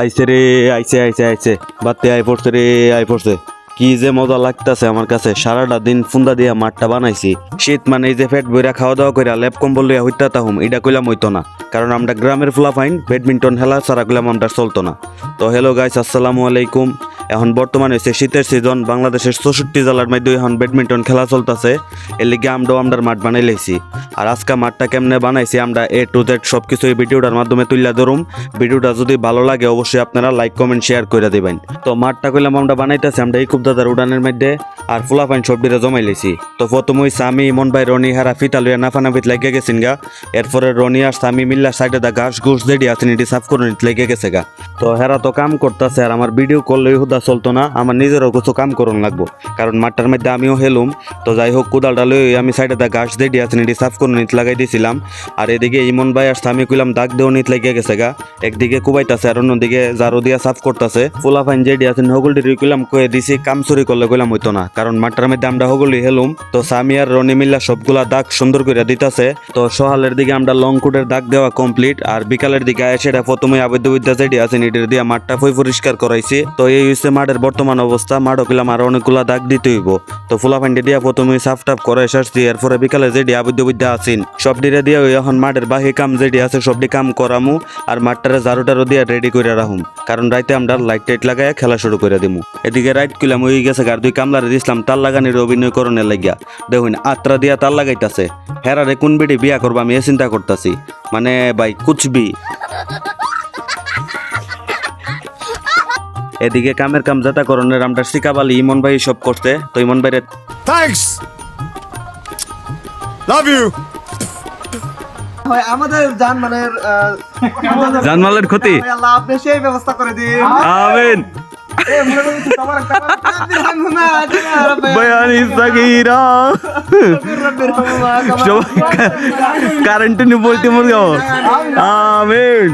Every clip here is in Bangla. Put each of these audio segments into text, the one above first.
আইছে রে আইসে আইসে আইসে বাতে আই পড়ছে রে আই পড়ছে। কি যে মজা লাগতেছে আমার কাছে। সারাটা দিন ফুন্দা দিয়া মাঠটা বানাইছি। শীত মানে এই যে ফ্যাট বইরা খাওয়া দাওয়া কইরা লেপ কম্বল লইয়া হইতা তাহুম এটা কইলাম হইতো না। কারণ আমরা গ্রামের ফুলাফাইন ব্যাডমিন্টন খেলা সারা কইলাম আমরা চলতো না। তো হ্যালো গাইস আসসালামু আলাইকুম। এখন বর্তমানে হচ্ছে শীতের সিজন বাংলাদেশের চৌষট্টি জেলার মধ্যে এখন ব্যাডমিন্টন খেলা চলতেছে। এর লিগে আমরা মাঠ বানাই লাইছি। আর আজকে মাঠটা কেমনে বানাইছি আমরা এ টু জেড সব কিছু এই ভিডিওটার মাধ্যমে তুলে ধরুম। ভিডিওটা যদি ভালো লাগে অবশ্যই আপনারা লাইক কমেন্ট শেয়ার করে দিবেন। তো মাঠটা কইলাম আমরা বানাইতেছি, আমরা এই খুব দাদার উড়ানের মধ্যে আর ফুলাফাইন সবজিটা জমাই লাইছি। তো প্রথম ওই সামি মন ভাই, রনি, হারা, ফিতা লইয়া নাফানাফিত লেগে গেছেন গা। এরপরে রনি আর সামি মিল্লা সাইডে দা ঘাস ঘুষ যেটি আছেন, এটি সাফ করে নিতে লেগে গেছে গা। তো হেরা তো কাম করতেছে আর আমার ভিডিও করলেই হুদা চলতো না, আমার নিজেরও কিছু কাম করুন লাগবো। কারণ মাঠটার মধ্যে আমিও হেলুম, তো যাই হোক কোদালটা লই আমি সাইডে দা ঘাস যেটি আছেন এটি সাফ করে নিতে লাগাই দিয়েছিলাম আর এদিকে ইমন ভাই আর সামি কইলাম দাগ দেও নিতে লেগে গেছে গা। একদিকে কুবাইতাছে আর অন্যদিকে জারো দিয়া সাফ করতেছে। ফুলাফাইন যেটি আছেন হগলটি কইলাম, কয়ে দিছি কাম চুরি করলে কইলাম হইতো না। কারণ মাঠটার মধ্যে আমরা হগলি হেলুম, তো সামি আর রনি মিল্লা সবগুলা দাগ সুন্দর করে দিতাছে। তো সহালের দিকে আমরা লং কোটের দাগ দেওয়া কমপ্লিট, আর বিকালের দিকে সেটা প্রথমে আবদ্ধ বিদ্যা যেটি আছে এটির দিয়া মাঠটা ফই পরিষ্কার করাইছি। তো এই মাঠের বর্তমান অবস্থা। মাঠও কিলাম আর অনেকগুলা দাগ দিতে হইব। তো ফুলা ফুলাফাইন্ডে দিয়া প্রথমে সাফ টাফ করে এসেছি এরপরে বিকালে যেটি আবদ্ধ বিদ্যা আছেন সব ডিরে দিয়ে এখন মাঠের বাহি কাম যেটি আছে সবটি কাম করামু আর মাঠটারে জারুটারও দিয়া রেডি করে রাখুম। কারণ রাইতে আমরা লাইট টাইট লাগাই খেলা শুরু করে দিমু। এদিকে রাইট কিলাম ওই গেছে আর দুই কামলারে দিছিলাম তার লাগানির অভিনয় করণের লাগিয়া। দেখুন, আত্রা দিয়া তার লাগাইতাছে। হেরারে কোন বেটি বিয়া করব আমি এ চিন্তা করতাছি। মানে ভাই কুচবি। এদিকে কামের কাম যাতা করণের আমরা শিকাবালি ইমন ভাই সব করতে তো ইমন ভাইরে Thanks. Love you. হয় আমাদের যান মানে জানমালের ক্ষতি। আল্লাহ আপনি সেই ব্যবস্থা করে দিন। আমিন। মনে কারেন্ট নিয়ে বলতে মরে যাও আমিন।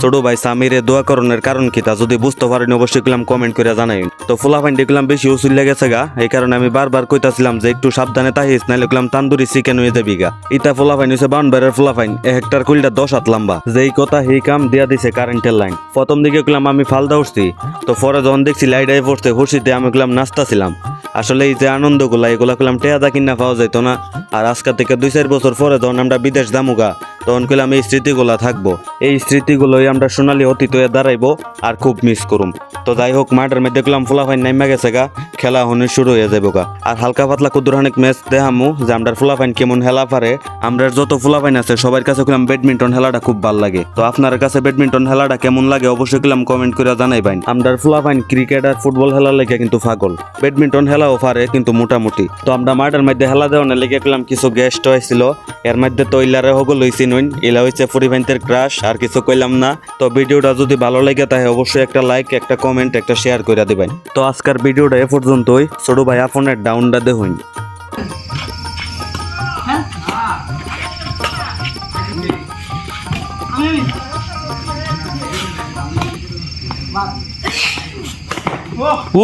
ছোট ভাই সামিরে দোয়া করণের কারণ কি তা যদি বুঝতে পারেন, অবশ্যই কইলাম কমেন্ট করে জানাই। তো ফুলাফাইন দেখলাম বেশি উসুল লেগেছে গা, এই কারণে আমি বারবার কইতাছিলাম যে একটু সাবধানে তাহিস, নাইলে কইলাম তান্দুরি চিকেন হয়ে যাবি গা। ইটা ফুলাফাইন হইছে বাউন বাইরের ফুলাফাইন এক হেক্টার কুইলটা দশ হাত লম্বা। যেই কথা সেই কাম দিয়া দিছে কারেন্টের লাইন। প্রথম দিকে কইলাম আমি ফালদা উঠছি, তো পরে যখন দেখছি লাইট আই পড়ছে, হুশিতে আমি কইলাম নাচতাছিলাম। আসলে এই যে আনন্দগুলা, এগুলা কইলাম টেয়াদা কিনা পাওয়া যাইতো না। আর আজকে থেকে দুই চার বছর পরে যখন আমরা বিদেশ যামুগা তখন কইলাম, এই স্মৃতিগুলা থাকব। এই স্মৃতিগুলোই আমরা সোনালি অতীত দাঁড়াইবো আর খুব মিস করুম। তো যাই হোক, মাঠের মধ্যে দেখলাম ফুলাফাইন নাইমা গেছে গা, খেলা হনে শুরু হয়ে যাব গা। আর হালকা পাতলা কুদুরহানিক ম্যাচ দেখামু যে আমরা ফুলাফাইন কেমন হেলা পারে। আমরা যত ফুলাফাইন আছে, সবার কাছে কইলাম, ব্যাডমিন্টন খেলাটা খুব ভালো লাগে। তো আপনার কাছে ব্যাডমিন্টন খেলাটা কেমন লাগে অবশ্যই কইলাম কমেন্ট করে জানাইবেন। আমরা ফুলাফাইন ক্রিকেট আর ফুটবল খেলার লেগে কিন্তু পাগল। ব্যাডমিন্টন খেলাও পারে, কিন্তু মোটামুটি। তো আমরা মাঠের মধ্যে খেলা দেওয়ার লেগে কইলাম, কিছু গেস্ট হয়েছিল এর মধ্যে তো ইলারে হগল হইছি নইন ইলা হইছে পরিবাইন্তের ক্রাশ, আর কিছু কইলাম না। তো ভিডিওটা যদি ভালো লাগে, তাহলে অবশ্যই একটা লাইক একটা কমেন্ট একটা শেয়ার করে দিবেন। তো আজকের ভিডিওটা এ পর্যন্তই। ছোট ভাই ফোনের ডাউনটা দেখুন।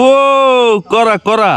ও, করা করা।